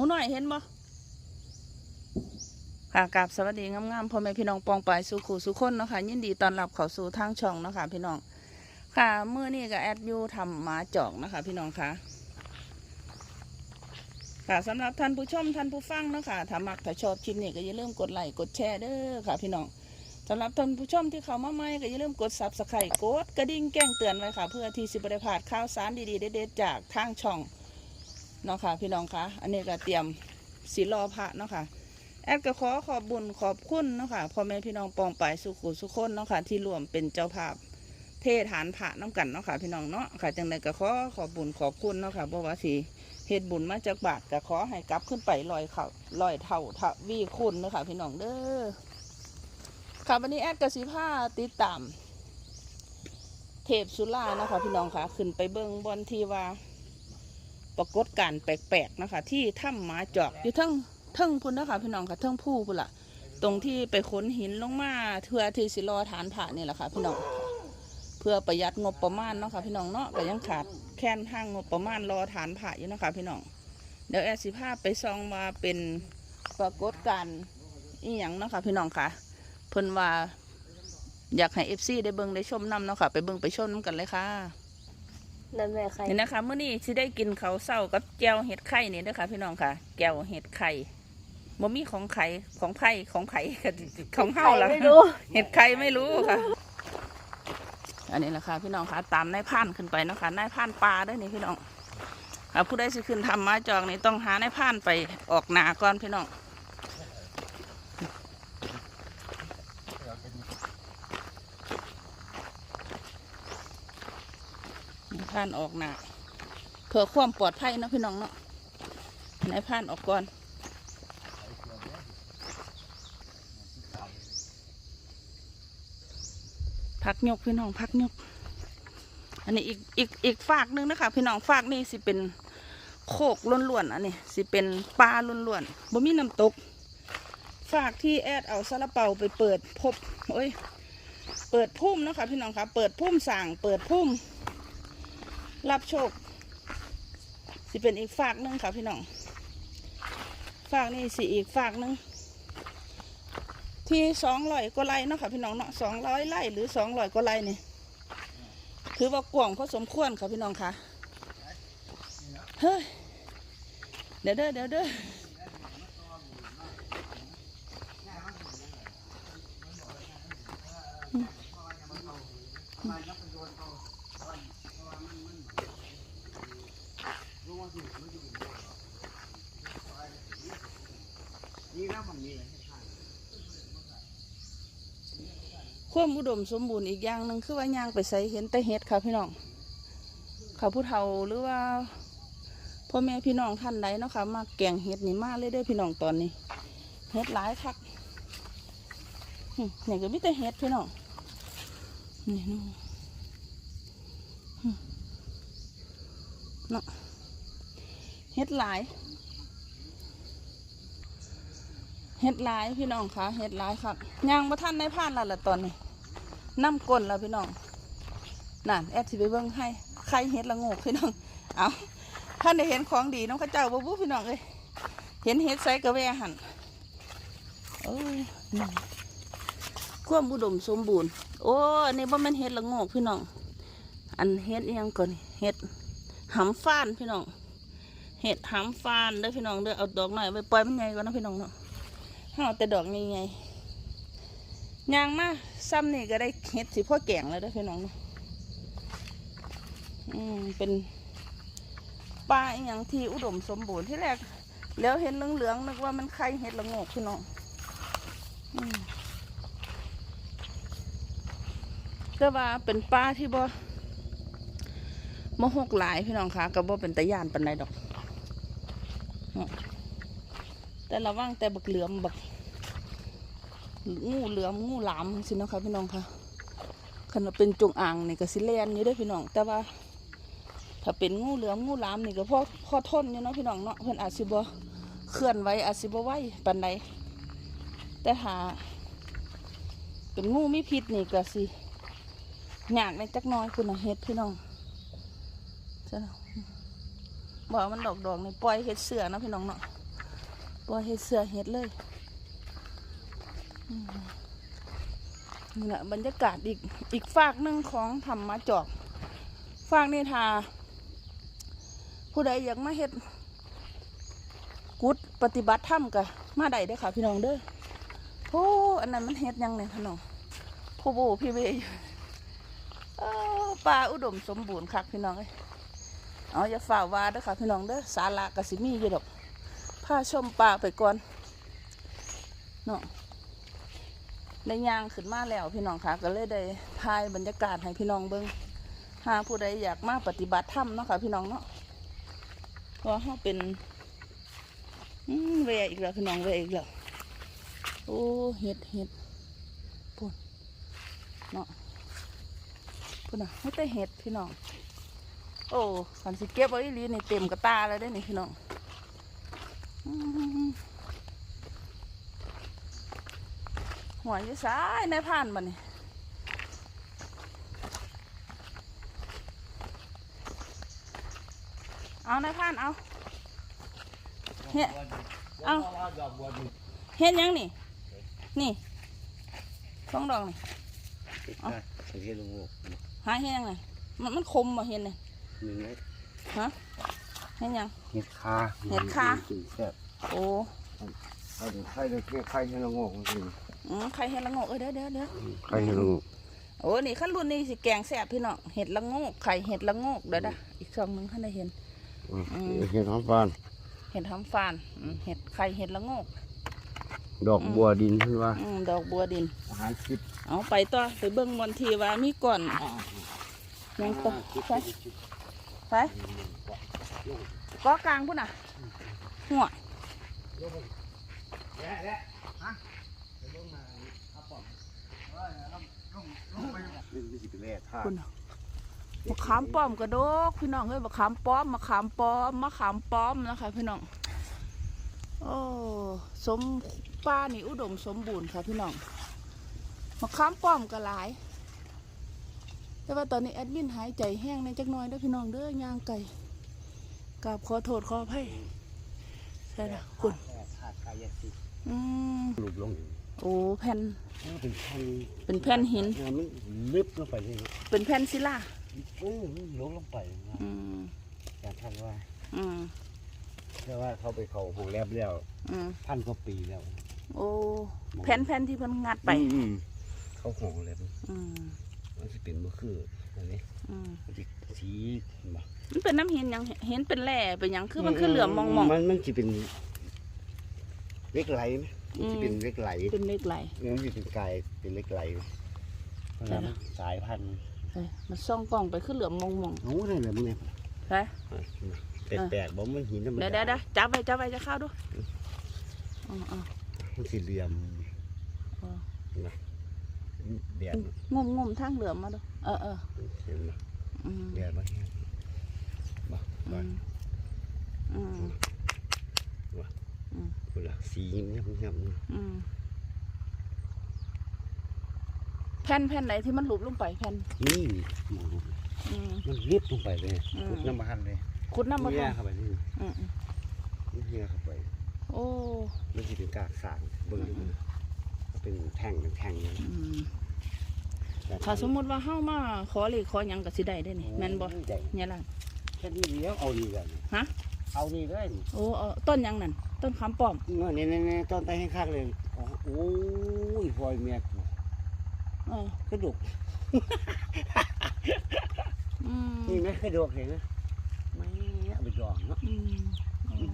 มูน้อยเห็นบ่ค่ะกราบสวัสดีงามๆพ่อแม่พี่น้องปองปายสู่ขู่สู่คนเนาะค่ะยินดีต้อนรับเข้าสู่ทางช่องเนาะค่ะพี่น้องค่ะเมื่อนี้ก็แอดยูทำหมาจอกนะคะ พี่น้องค่ะค่ะสำหรับท่านผู้ชมท่านผู้ฟังเนาะค่ะถ้ามักถ้าชอบคลิปนี้ก็อย่าลืมกดไลค์กดแชร์เด้อค่ะ พี่น้องสำหรับท่านผู้ชมที่เข้ามาใหม่ก็อย่าลืมกดซับสไครต์กดกระดิ่งแจ้งเตือนไว้ค่ะ เพื่อที่สิบได้พลาดข่าวสารดีๆเด็ดๆจากทางช่อง เนาะค่ะพี่น้องค่ะอันนี้ก็เตรียมสีรอพระเนาะค่ะแอดก็ขอขอบบุญขอบคุณเนาะค่ะพ่อแม่พี่น้องปองไปสุขุสุขคนเนาะค่ะที่รวมเป็นเจ้าภาพเทฐานพระน้ำกันเนาะค่ะพี่น้องเนาะค่ะจังใดก็ขอขอบบุญขอบคุณเนาะค่ะบ่ว่าสิเฮ็ดบุญมาจากบาทก็ขอให้กลับขึ้นไปลอยเขาลอยเท่าทวีคุณเนาะค่ะพี่น้องเด้อค่ะวันนี้แอดกสิพาติดตามเทพสุรานะคะพี่น้องค่ะ ขึ้นไปเบิ้งบนทีว่า ปรากฏการแปลกๆนะคะที่ถ้ำหมาจอกอยู่ทั้งทั้งพุ่นเนาะคะพี่น้องค่ะทั้งผู้พุ่นละตรงที่ไปขนหินลงมาเพื่อที่สิรอฐานพระนี่แหละค่ะพี่น้อง เพื่อประหยัดงบประมาณเนาะค่ะพี่น้องเนาะก็ยังขาดแค่นทางงบประมาณรอฐานพระอยู่นะคะพี่น้อง เดี๋ยวแอสิภาพไปซองมาเป็นปรากฏการณ์อีหยังเนาะค่ะพี่น้องค่ะเพิ่นว่าอยากให้เอฟซีได้เบิ่งได้ชมนํเนาะค่ะ ไปเบิ่งไปชมนํกันเลยค่ะ นั่นแม่ใครนี่นะคะมื้อนี้สิได้กินข้าวเช้ากับแจ่วเห็ดไข่นี่เด้อค่ะพี่น้องค่ะแจ่วเห็ดไข่บ่มีของไข่ของไผ่ของไผ่ของเฮาล่ะไม่รู้เห็ดไข่ไม่รู้ค่ะ อันนี้แหละค่ะพี่น้องค่ะตามนายพันขึ้นไปเนาะค่ะนายพันปลาเด้อนี่พี่น้องค่ะผู้ใดสิขึ้นทำมาจองนี่ต้องหานายพันไปออกหนาก่อนพี่น้อง นานออกหนาเพื่อความปลอดภัยนะพี่น้องเนาะนายพันออกก่อนพักยกพี่น้องพักยก อันนี้อีกอีกอีกฝากหนึงนะคะพี่น้องฝากนี่สิเป็นโคกล้วนๆอันนี้สิเป็นปลาล้วนๆบ่มีน้ำตก ฝากที่แอดเอาซาลาเปาไปเปิดพบ โอ้ย เปิดพุ่มนะคะพี่น้องคะเปิดพุ่มสั่งเปิดพุ่ม รับโชค สิเป็นอีกฝากหนึงค่ะพี่น้องฝากนี่สิอีกฝากหนึงที่สองร้อยกว่าไร่เนาะค่ะพี่น้องเนาะสองร้อยไร่หรือสองร้อยกว่าไร่นี่ถือว่ากว่างพอสมควรค่ะพี่น้องค่ะเฮ้ยเดี๋ยวเด้อเดี๋ยวเด้อ ความอุดมสมบูรณ์อีกอย่างหนึ่งคือว่าย่างไปใส่เห็นแต่เห็ดค่ะพี่น้องค่ะผู้เฒ่าหรือว่าพ่อแม่พี่น้องท่านใดเนาะค่ะมาแกงเห็ดนี่มาเลยเด้อพี่น้องตอนนี้เห็ดหลายคักอืมนี่ก็มีแต่เห็ดพี่น้องนี่นู่นเนาะเห็ดหลายเห็ดหลายพี่น้องคะเห็ดหลายครับย่างมาท่านในผ่านแล้วล่ะตอนนี้ น้ำก้นแล้วพี่น้องนั่นแอดสิไปเบิ่งให้ใครเห็ดละงกพี่น้องเอาท่านได้เห็นของดีน้องข้าเจ้าบ่บุพี่น้องเลยเห็นเห็ดใส่กระแวหันโอ้ยความอุดมสมบูรณ์โอ้อันนี้บ่แม่นเห็ดละงกพี่น้อง อันเห็ดยังก่อนเห็ดหำฟ้านพี่น้องเห็ดหำฟ้านเด้อพี่น้องเด้อเอาดอกหน่อยไปปล่อยมันใหญ่ก่อนนะพี่น้องเนาะห่อาแต่ดอกนี่ไง ยางมาซ้ำนี่ก็ได้เห็ดสิพ่อแก่งแล้วเด้พี่น้องเนาะอืมเป็นปลาอย่างที่อุดมสมบูรณ์ที่แรกแล้วเห็นเหลืองๆนึกว่ามันไข่เห็ดละงกพี่น้องอืมแต่ว่าเป็นปลาที่บ่มหกหลายพี่น้องคะก็บ่เป็นตะยานปันใดดอก แต่ระวังแต่บักเหลือมบัก งูเหลือมงูหลามสินะคะพี่น้องค่ะคันว่าเป็นจงอ่างนี่ก็สิแลนอยู่ด้อพี่น้อง แต่ว่า ถ้าเป็นงูเหลือมงูหลามนี่ก็พอพอทนอยู่เนาะพี่น้องเนาะเพิ่นอาจสิบ่เคลื่อนไหวอาจสิบ่ไหวปานใดแต่ถ้าเป็นงูมีพิษนี่ก็สิยากในจักน้อยคุณนะเฮ็ดพี่น้องจ้ะเนาบอกว่ามันดอกๆนี่ปล่อยเฮ็ดเสือนะพี่น้องเนาะบ่เฮ็ดเสือเฮ็ดเลย นี่แหละบรรยากาศอีกอีกฝากหนึ่งของธรรมจอกฝากนี่ทาผู้ใดอยากมาเฮ็ดกุดปฏิบัติธรรมกะมาได้เด้อค่ะพี่น้องเด้อโอ้อันนั้นมันเฮ็ดยังเนี่ยพี่น้องผู้โบพี่เวยู่เอ้อป่าอุดมสมบูรณ์คักพี่น้องเอ้ยเอาอย่าฝ่าวาเด้อค่ะพี่น้องเด้อสาระกะสิมีอยู่ดอกพาชมป่าไปก่อนเนาะ ได้ย่างขึ้นมาแล้วพี่น้องค่ะก็เลยได้พายบรรยากาศให้พี่น้องเบิ่งหาผู้ใดอยากมาปฏิบัติธรรมเนาะค่ะพี่น้องเนาะเพราะเขาเป็นอืมแวอีกแล้วพี่น้องแวอีกแล้วโอ้เห็ดเห็ดปุ่นเนาะปุ่นอะไม่แต่เห็ดพี่น้องโอ้ขันสิเก็บไว้อีหลีนี่เต็มกระตาเลยได้นี่พี่น้องอืม หัวอยี่สายในผ่านมานี่เอาในผ่านเอาเฮ็ดเอาเห็นยังนี่ นี่สองดอกนี่เอ้าเฮ็ดลงโลกหาเห็นยังไงมันมันคมมาเห็นเลยมีไหมฮะเห็นยังเฮ็ดคาเฮ็ดคากินแซ่บโอ้ไข่เดี๋ยวไข่เดี๋ยวเฮ็ดไข่ให้ละโงกจริง อืมใครเห็ดละโงกเอ้ยเดี๋ยวเดี๋ยวเดี๋ยวไข่ให้ละโงกโอ้นี่ขั้นรุ่นนี้สิแกงแซ่บพี่น้องเห็ดละโงกไข่เห็ดละโงกเดี๋ยวนะอีกสองหนึงขั้นได้เห็นอืมอืมเฮ็ดหอมฟานเห็ดทำฟานอืมเห็ดไข่เห็ดละโงกดอกบัวดินคือว่าอืมดอกบัวดินอาหารคิดเอาไปต่อไปเบิ่งมนทีว่ามีก่อนยังต่อไปไปก็กลางพุ่นน่ะหัว นี่สิเป็นแร่ธาตุคุณมะขามป้อมกระดก พี่น้องเอ้ยมะขามป้อมมะขามป้อมมะขามป้อมนะคะ พี่น้อง โอ้สมป้านี่อุดมสมบูรณ์ค่ะ พี่น้องมะขามป้อมก็หลาย แต่ว่าตอนนี้แอดมินหายใจแห้งในจักหน้อยเด้อพี่น้องเด้อย่างไก่กราบขอโทษขออภัยใช่ละคุณแร่ธาตุกายสิทธิ์อืมหลุดลง โอ้แผ่นเป็นแผ่นเป็นแผ่นหินเนี่ยมันลึกลงไปเลยนะเป็นแผ่นศิลาเออมันลงลงไปนะอืมอย่างท่านว่า อืมเชื่อว่าเขาไปเขาห้องแลบแล้วอืมพันกว่าปีแล้ว โอ้แผ่นแผ่นที่เพิ่นงัดไปอืมเขาห้องแลบอืมมันสิเป็นบ่คืออันนี้อืมมันสิสีบ่มันเป็นน้ำเห็นหยังเห็นเป็นแหล่เป็นหยังคือมันคือเหลือมมองมองมันมันจะเป็นเล็กไหลไหม มันจะเป็นเล็กไหลเป็นเล็กไหลมันจะเป็นกายเป็นเล็กไหลเพราะฉะนั้นสายพันธุ์เอ้ยมันซ่องกล้องไปคือเหลือมมองมองโอ้นั่นแหละมันเนี่ยใช่แปลกๆบ่มันหินธรรมเดี๋ยวดาเดี๋ยวเดี๋ยวจับไปจับไปจะเข้าดูอ๋ออ๋อ มันสีเหลี่ยมอ๋อ นะแดดงมงมทางเหลือมมาดูเออเออเห็นไหมอืมแดดมาแห้งบ่อืบ่ มอืม คุณล่ะสียับยับๆนะอืมแผ่นแผ่นไหนที่มันหลุบลงไปแผ่นนี่หมองอืม มันรีบลงไปเลยอืมขุดน้ำมันเลยขุดน้ำมาเหี้ยทำเข้าไปนี่อืมอืมเหี้ยเข้าไป โอ้มันจะเป็นกากสารเบิ่งดูนะเป็นแท่งเป็นแท่งเลยอืมแต่ถ้าสมมติว่าเฮามาขอเลขขอหยังก็สิได้ได้นี่แม่นบ่ได้เนี่ยล่ะแค่นี้เดียวเอาดีกันฮะ เอาดีเลยโอ้เอาต้นหยังนั่นต้นคำป้อมเงี้ยเนี่ยเนี่ยตอนไปให้ข้างเลยอ๋อโอ้ยพลอยเมียกูเออกระดูกอืมนี่ไหมกระดูกเห็นไหมไม่เอาไปดองเนาะอืมอืม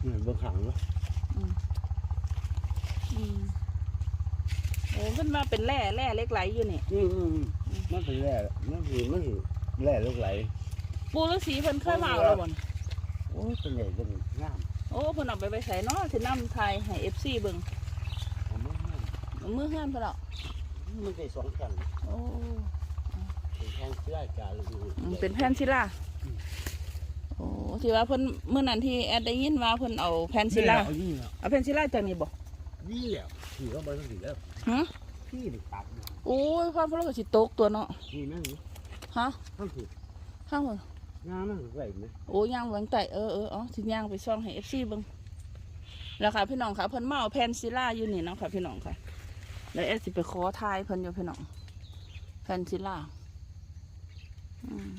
เหมือนเบื้องขังเนาะอืมอืมโอ้ขึ้นมาเป็นแร่แร่เล็กไหลอยู่นี่อืมอืมอืมมันเป็นแร่มันคือมันคือแร่ลูกไหล ปูฤาษีเพิ่นเคยมาเอาแล้วบ่นโอ้ยเป็นใหญ่เป็นงามโอ้เพิ่นเอาไปไปใส่เนาะสินำไทยให้ FC เบิ่งเอามางามเอามือเฮือนเพิ่นเอามันเป็นสองแผ่นโอ้เป็นแผ่นเสื้อจาลูกอืมเป็นแผ่นศิลาโอ้ที่ว่าเพิ่นมื้อนั้นที่แอดได้ยินว่าเพิ่นเอาแผ่นศิลาเอานี่แล้วเอาแผ่นศิลาจากนี่บ่นี่แหละถือว่ามันถือแล้วฮะพี่นี่ตัดนะโอ้ยความพลก็สิตกตัวเนาะนี่นั่นฮะท่านถือข้างบน งามมันไหวไหมโอ้ย่างเบิ่งไต่เออเอออ๋อสิย่างไปซ่องให้ FC เบิ่งแล้วค่ะพี่น้องค่ะเพิ่นมาเอาแผ่นซิล่าอยู่นี่เนาะค่ะพี่น้องค่ะแล้วแอดสิไปขอทายเพิ่นอยู่พี่น้องแผ่นซิล่าอืม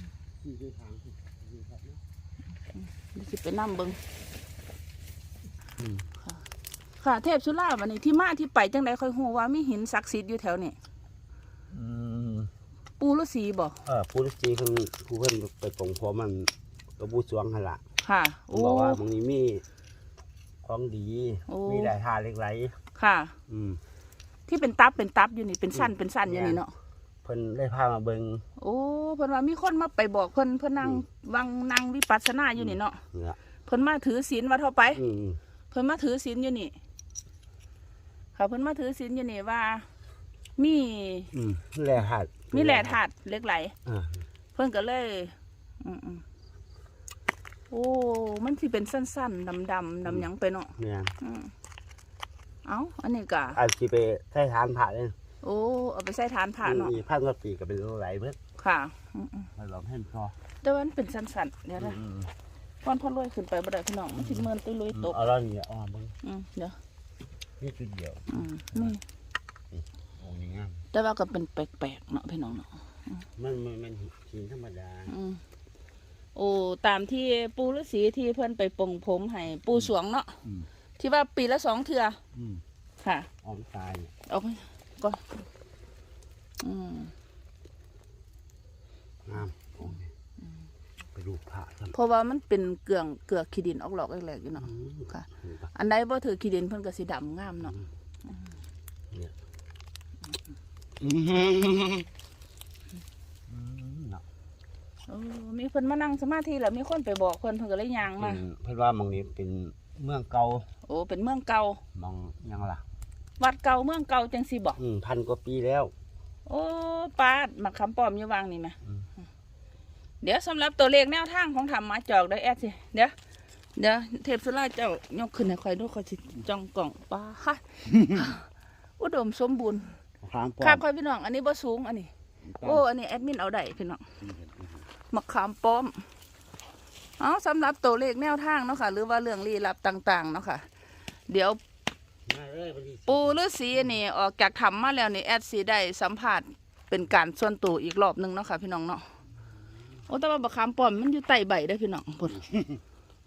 ที่คือทางที่ที่ครับเนาะเดี๋ยวสิไปนํเบิ่งอืมค่ะเทพสุราวันนี้ที่มาที่ไปจังไดค่อยฮู้ว่ามีหินศักดิ์สิทธิ์อยู่แถวนี้อืม ปูฤาษีบ่เออผู้ฤาษีเพิ่นผู้เพิ่นไปปลงพรมันกระบูสวงหั่นล่ะค่ะเพิ่โอ้นบอกว่าตรงนี้มีของดี โอ้ มีหลายทาเหล็กไหลค่ะ อืม ที่เป็นตับเป็นตับอยู่นี่เป็นสั้นเป็นสั้นอยู่นี่เนาะเพิ่นได้พามาเบิ่งโอ้เพิ่นว่ามีคนมาไปบอกเพิ่นเพิ่นนั่งอืม วังนั่งวิปัสสนาอยู่นี่เนาะเนี่ยเพิ่นมาถือศีลว่าเท่าไป อืมเพิ่นมาถือศีลอยู่นี่ค่ะเพิ่นมาถือศีลอยู่นี่ว่า มีอืมแร่ธาตุ มีแหล่ธาตุเหล็กไหล อ่าเพิ่นก็เลยอืมอืมโอ้ มันสิเป็นสั้นๆ ดำๆดำหยังไปเนาะเนี่ยอืมเอ้า อันนี้ก็อาจสิไปใช้ทานผ่าเลยโอ้ เอาไปใส่ฐานผ่าเนาะมีพันกว่าปีก็เป็นไหลเบิดค่ะอืมอืมมาลองให้พอแต่ว่ามันเป็นสั้นๆ เดี๋ยวนะอืมพอนพ่อรวยขึ้นไปบ่ได้พี่น้อง มันสิเมินตุยลุยตก เอาแล้วนี่เอามาเบิ่งอืมเดี๋ยว นี่จุดเดียวอืมนี่ องค์นี้งาม แต่ว่าก็เป็นแปลกๆเนาะพี่น้องเนาะมันมันมันหินธรรมดาอืมโอ้ตามที่ปูฤาษีที่เพื่อนไปปลงผมให้ปูสวงเนาะอืมที่ว่าปีละสองเทืออืมค่ะ ออมตายเนี่ยเอาไปก็อืมงามองค์นี้ไปดูพระกันเพราะว่ามันเป็นเกลืองเกลือกขี้ดินออกหลอกแหลกๆอยู่เนาะ ค่ะอันใดบ่ถือขี้ดินเพิ่นก็สิดำงามเนาะอืมเนาะโอ้มีเพิ่นมานั่งสมาธิแล้วมีคนไปบอกเพิ่นเพิ่นก็เลยย่างมาเพิ่นว่ามองนี้เป็นเมืองเก่าโอ้เป็นเมืองเก่ามองยังล่ะ วัดเก่าเมืองเก่าจังสิบอกอืมพันกว่าปีแล้ว โอ้ปาดมาคำปลอมอยู่วางนี่ไหมอืมเดี๋ยวสำหรับตัวเลขแนวทางของธรรมะจอกได้แอดสิเดี๋ยวเดี๋ยวเทพสุราเจ้ายกขึ้นให้คอยดูคอยสิจ้องกล่องปลาฮะอุดมสมบูรณ์ พรามป้อค่ะมคอยพี่น้องอันนี้บ่สูงอันนี้ โอ้อันนี้แอดมินเอาได้พี่น้องมะขามป้อมเอาสำหรับตัวเลขแนวทางเนาะค่ะ หรือว่าเรื่องลี้ลับต่าง ๆ เนาะค่ะ เดี๋ยวมาเลยวันที่สิบปูฤาษีนี่ออกจากถ้ำมาแล้วนี่แอดสีได้สัมผัสเป็นการส่วนตัวอีกรอบหนึ่งเนาะค่ะพี่น้องเนาะโอ้แต่ว่าบักขามป้อมมันอยู่ใต้ใบได้อพี่น้องพุ่น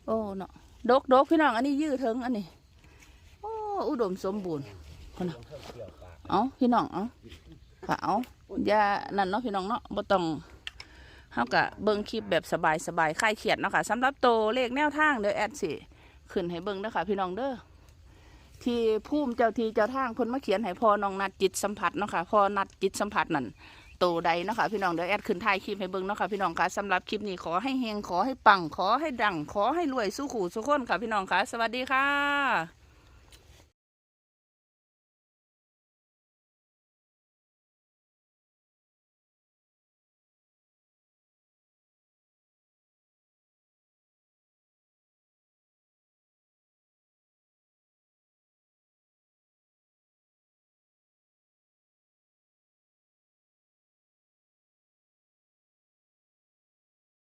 โอ้เนาะดกดกพี่น้องอันนี้ยืดเถิงอันนี้ โอ้อุดมสมบูรณ์พุ่นน่ะ เอาพี่น้องเอาค่ะเอาอย่านั่นเนาะพี่น้องเนาะบ่ต้องเฮากะเบิ่งคลิปแบบสบายสบายคลายเครียดเนาะค่ะสำหรับโตเลขแนวทางเดี๋ยวแอดสิขึ้นให้เบิ่งเด้อค่ะ พี่น้องเด้อที่ภูมิเจ้าทีเจ้าทางเพิ่นมาเขียนให้พอน้องนัดจิตสัมผัสเนาะค่ะพอนัดจิตสัมผัสนั่นโตใดเนาะค่ะพี่น้องเดี๋ยวแอดขึ้นท้ายคลิปให้เบิ่งเนาะค่ะพี่น้องค่ะสำหรับคลิปนี้ขอให้เฮงขอให้ปังขอให้ดังขอให้รวยสู้ขู่สู้คนค่ะพี่น้องค่ะ สวัสดีค่ะ